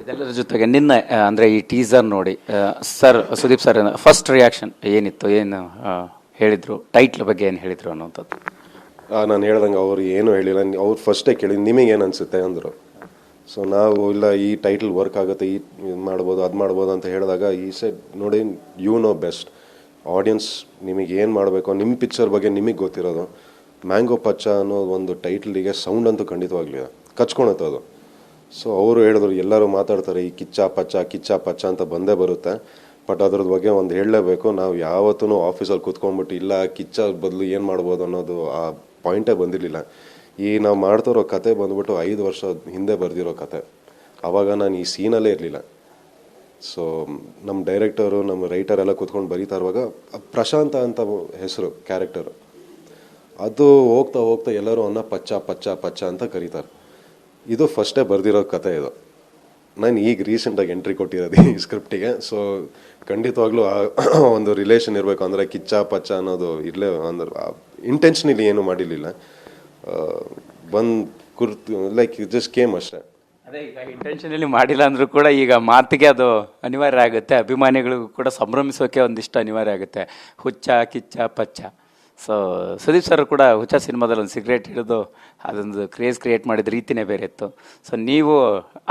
ಇದೆಲ್ಲರ ಜೊತೆಗೆ ನಿನ್ನೆ ಅಂದ್ರೆ ಈ ಟೀಸರ್ ನೋಡಿ sir Sudeep sir first reaction ಏನಿತ್ತು ಏನು ಹೇಳಿದರು ಹೇಳಿದ್ರು ಟೈಟ್ಲ್ ಬಗ್ಗೆ ಏನು ಹೇಳಿದ್ರು ಅನ್ನೋಂಥದ್ದು ನಾನು ಹೇಳ್ದಂಗೆ ಅವ್ರು ಏನೂ ಹೇಳಿಲ್ಲ ಅವ್ರು ಫಸ್ಟೇ ಕೇಳಿ ನಿಮಗೆ ಏನು ಅನಿಸುತ್ತೆ ಅಂದರು. ಸೊ ನಾವು ಇಲ್ಲ ಈ ಟೈಟಲ್ ವರ್ಕ್ ಆಗುತ್ತೆ ಈ ಇದು ಮಾಡ್ಬೋದು ಅದು ಮಾಡ್ಬೋದು ಅಂತ ಹೇಳಿದಾಗ ಈ ಸೈಡ್ ನೋಡಿ ಯು ನೋ ಬೆಸ್ಟ್ ಆಡಿಯನ್ಸ್ ನಿಮಗೆ ಏನು ಮಾಡಬೇಕು ನಿಮ್ಮ ಪಿಕ್ಚರ್ ಬಗ್ಗೆ ನಿಮಗೆ ಗೊತ್ತಿರೋದು. ಮ್ಯಾಂಗೋ ಪಚ್ಚ ಅನ್ನೋ ಒಂದು ಟೈಟ್ಲಿಗೆ ಸೌಂಡ್ ಅಂತೂ ಖಂಡಿತವಾಗ್ಲಿಲ್ಲ. ಕಚ್ಕೊಳತ್ತೆ ಅದು. ಸೊ ಅವರು ಹೇಳಿದ್ರು, ಎಲ್ಲರೂ ಮಾತಾಡ್ತಾರೆ, ಈ ಕಿಚ್ಚ ಪಚ್ಚ ಕಿಚ್ಚ ಪಚ್ಚ ಅಂತ ಬಂದೇ ಬರುತ್ತೆ. ಬಟ್ ಅದ್ರದ್ದು ಬಗ್ಗೆ ಒಂದು ಹೇಳಲೇಬೇಕು, ನಾವು ಯಾವತ್ತೂ ಆಫೀಸಲ್ಲಿ ಕುತ್ಕೊಂಡ್ಬಿಟ್ಟು, ಇಲ್ಲ, ಕಿಚ್ಚ ಬದಲು ಏನು ಮಾಡ್ಬೋದು ಅನ್ನೋದು ಆ ಪಾಯಿಂಟೇ ಬಂದಿರಲಿಲ್ಲ. ಈ ನಾವು ಮಾಡ್ತಿರೋ ಕತೆ ಬಂದ್ಬಿಟ್ಟು ಐದು ವರ್ಷ ಹಿಂದೆ ಬರೆದಿರೋ ಕತೆ. ಆವಾಗ ನಾನು ಈ ಸೀನಲ್ಲೇ ಇರಲಿಲ್ಲ. ಸೊ ನಮ್ಮ ಡೈರೆಕ್ಟರು ನಮ್ಮ ರೈಟರ್ ಎಲ್ಲ ಕೂತ್ಕೊಂಡು ಬರೀತಾ ಇರುವಾಗ, ಪ್ರಶಾಂತ ಅಂತ ಹೆಸರು, ಕ್ಯಾರೆಕ್ಟರು. ಅದು ಹೋಗ್ತಾ ಹೋಗ್ತಾ ಎಲ್ಲರೂ ಅನ್ನ ಪಚ್ಚ ಪಚ್ಚ ಪಚ್ಚ ಅಂತ ಕರೀತಾರೆ. ಇದು ಫಸ್ಟೇ ಬರೆದಿರೋ ಕತೆ ಇದು. ನಾನು ಈಗ ರೀಸೆಂಟಾಗಿ ಎಂಟ್ರಿ ಕೊಟ್ಟಿರೋದು ಈ ಸ್ಕ್ರಿಪ್ಟಿಗೆ ಸೊ ಖಂಡಿತವಾಗ್ಲೂ ಆ ಒಂದು ರಿಲೇಷನ್ ಇರಬೇಕು ಅಂದರೆ ಕಿಚ್ಚ ಪಚ್ಚ ಅನ್ನೋದು ಇರಲೇ ಅಂದ್ರೆ ಇಂಟೆನ್ಷನಲಿ ಏನು ಮಾಡಿರಲಿಲ್ಲ. ಬಂದು ಕುರ್ತು ಲೈಕ್ ಜಸ್ಟ್ ಕೇಮ್ ಅಷ್ಟೇ. ಅದೇ ಈಗ ಇಂಟೆನ್ಷನಲ್ಲಿ ಮಾಡಿಲ್ಲ ಅಂದ್ರೂ ಕೂಡ ಈಗ ಮಾತಿಗೆ ಅದು ಅನಿವಾರ್ಯ ಆಗುತ್ತೆ. ಅಭಿಮಾನಿಗಳಿಗೂ ಕೂಡ ಸಂಭ್ರಮಿಸೋಕೆ ಒಂದಿಷ್ಟು ಅನಿವಾರ್ಯ ಆಗುತ್ತೆ. ಹುಚ್ಚ, ಕಿಚ್ಚ, ಪಚ್ಚ. ಸೊ ಸುದೀಪ್ ಸರ್ ಕೂಡ ಹುಚ್ಚ ಸಿನಿಮಾದಲ್ಲಿ ಒಂದು ಸಿಗರೇಟ್ ಹಿಡಿದು ಅದೊಂದು ಕ್ರೇಜ್ ಕ್ರಿಯೇಟ್ ಮಾಡಿದ ರೀತಿನೇ ಬೇರೆ ಇತ್ತು. ಸೊ ನೀವು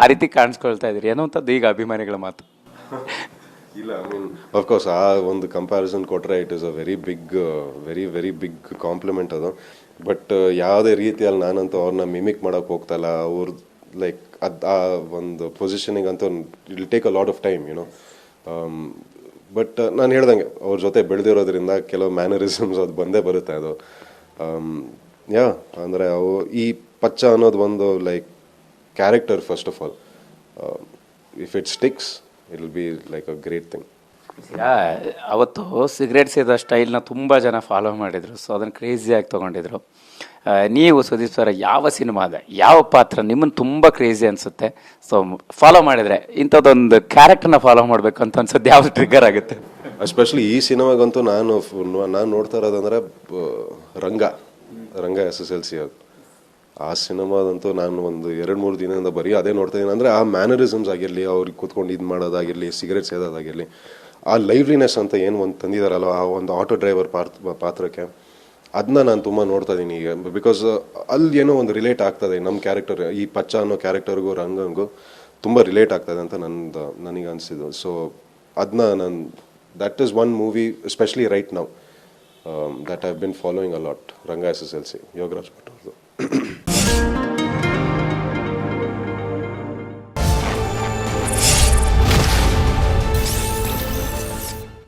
ಆ ರೀತಿ ಕಾಣಿಸ್ಕೊಳ್ತಾ ಇದ್ದೀರಿ ಏನೋ ಅಂತದ್ದು ಈಗ ಅಭಿಮಾನಿಗಳ ಮಾತು. ಇಲ್ಲ ಐ ಮೀನ್ ಅಫ್ಕೋರ್ಸ್ ಆ ಒಂದು ಕಂಪ್ಯಾರಿಸನ್ ಕೊಟ್ಟರೆ it is a very big very very big compliment ಅದು. ಬಟ್ ಯಾವುದೇ ರೀತಿಯಲ್ಲಿ ನಾನಂತೂ ಅವ್ರನ್ನ ಮಿಮಿಕ್ ಮಾಡೋಕೆ ಹೋಗ್ತಾ ಇಲ್ಲ. ಅವ್ರ ಲೈಕ್ ಅದು ಆ ಒಂದು ಪೊಸಿಷನಿಗೆ ಅಂತೂ it'll take a lot of time you know but ನಾನು ಹೇಳ್ದಂಗೆ, ಅವ್ರ ಜೊತೆ ಬೆಳೆದಿರೋದ್ರಿಂದ ಕೆಲವು ಮ್ಯಾನರಿಸಮ್ಸ್ ಅದು ಬಂದೇ ಬರುತ್ತೆ ಅದು. ಯಾ ಅಂದರೆ ಅವು ಈ ಪಚ್ಚ ಅನ್ನೋದು ಒಂದು like character first of all if it sticks it will be like a great thing ಈಗ ಅವತ್ತು ಸಿಗರೇಟ್ ಸೇದ ಸ್ಟೈಲ್ನ ತುಂಬ ಜನ ಫಾಲೋ ಮಾಡಿದರು. ಸೊ ಅದನ್ನು ಕ್ರೇಜಿಯಾಗಿ ತೊಗೊಂಡಿದ್ರು. ನೀವು ಸುದೀಪ್ ಸರ್ ಯಾವ ಸಿನಿಮಾದ, ಯಾವ ಪಾತ್ರ ನಿಮ್ಮನ್ನು ತುಂಬ ಕ್ರೇಜಿ ಅನಿಸುತ್ತೆ? ಸೊ ಫಾಲೋ ಮಾಡಿದರೆ ಇಂಥದ್ದೊಂದು ಕ್ಯಾರೆಕ್ಟರ್ನ ಫಾಲೋ ಮಾಡಬೇಕು ಅಂತ ಅನ್ಸುತ್ತೆ. ಯಾವ್ದು ಟ್ರಿಗರ್ ಆಗುತ್ತೆ? ಎಸ್ಪೆಷಲಿ ಈ ಸಿನಿಮಾಗಂತೂ ನಾನು ನಾನು ನೋಡ್ತಾ ಇರೋದಂದ್ರೆ Ranga. Ranga S S L C ಆ ಸಿನಿಮಾದಂತೂ ನಾನು ಒಂದು ಎರಡು ಮೂರು ದಿನದಿಂದ ಬರೀ ಅದೇ ನೋಡ್ತಾ ಇದ್ದೀನಿ ಅಂದರೆ ಆ ಮ್ಯಾನರಿಸಮ್ಸ್ ಆಗಿರಲಿ, ಅವ್ರಿಗೆ ಕೂತ್ಕೊಂಡು ಇದು ಮಾಡೋದಾಗಿರಲಿ ಸಿಗರೇಟ್ ಸೇದೋದಾಗಿರಲಿ ಆ ಲೈವ್ಲಿನೆಸ್ ಅಂತ ಏನು ಒಂದು ತಂದಿದಾರಲ್ಲ ಆ ಒಂದು ಆಟೋ ಡ್ರೈವರ್ ಪಾತ್ರ ಪಾತ್ರಕ್ಕೆ? ಅದನ್ನ ನಾನು ತುಂಬ ನೋಡ್ತಾ ಇದ್ದೀನಿ ಈಗ ಬಿಕಾಸ್ ಅಲ್ಲಿ ಏನೋ ಒಂದು ರಿಲೇಟ್ ಆಗ್ತದೆ ನಮ್ಮ ಕ್ಯಾರೆಕ್ಟರ್ ಈ ಪಚ್ಚ ಅನ್ನೋ ಕ್ಯಾರೆಕ್ಟರ್ಗೂ ರಂಗಂಗೂ ತುಂಬ ರಿಲೇಟ್ ಆಗ್ತದೆ ಅಂತ ನಂದು, ನನಗೆ ಅನಿಸಿದ್ದು. ಸೊ ಅದನ್ನ ನಾನು that is one movie especially right now that have been following a lot Ranga S S L C Yogaraj Bhat ಅವ್ರದ್ದು